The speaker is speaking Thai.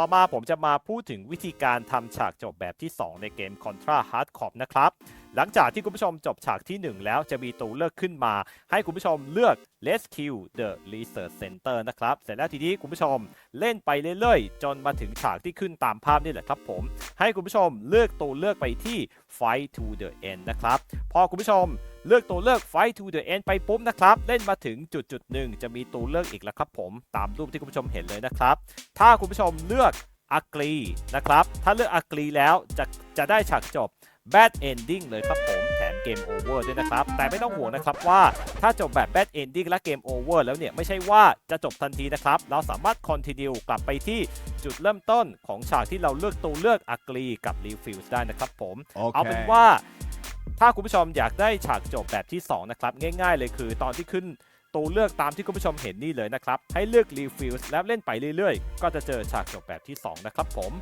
ต่อมาผมจะมาพูดถึงวิธีการทำฉากจบแบบที่ 2 ในเกม Contra Hard Corp นะครับ หลังจากที่คุณผู้ชมจบฉากที่ 1 แล้วจะมีตัวเลือกขึ้นมา ให้คุณผู้ชมเลือก Rescue the Research Center นะครับ เสร็จแล้วทีนี้คุณผู้ชมเล่นไปเรื่อยๆ จนมาถึงฉากที่ขึ้นตามภาพนี่แหละครับผม ให้คุณผู้ชมเลือกตัวเลือกไปที่ Fight to the End นะครับ พอคุณผู้ชม เลือกตัวเลือก Fight to the End ไปปุ๊บนะครับ เล่นมาถึงจุดจุดๆหนึ่งจะมีตัวเลือกอีกแล้วครับผมตามรูปที่คุณผู้ชมเห็นเลยนะครับ ถ้าคุณผู้ชมเลือกอักรีนะครับ ถ้าเลือกอักรีแล้วจะจะได้ฉากจบ Bad Ending เลยครับผมแถมเกมโอเวอร์ด้วยนะครับ แต่ไม่ต้องห่วงนะครับว่าถ้าจบแบบ Bad Ending และเกมโอเวอร์แล้วเนี่ย ไม่ใช่ว่าจะจบทันทีนะครับ เราสามารถ Continue กลับไปที่จุดเริ่มต้นของฉากที่เราเลือกตัวเลือกอักรีกับ Refuse ได้นะครับผมเอาเป็นว่า ถ้าคุณผู้ชมอยากได้ฉากจบแบบที่ 2 นะครับ ง่ายๆเลยคือตอนที่ขึ้นตัวเลือกตามที่คุณผู้ชมเห็นนี่เลยนะครับ ให้เลือก Refuse แล้วเล่นไปเรื่อยๆ ก็จะเจอฉากจบแบบที่ 2 นะครับผม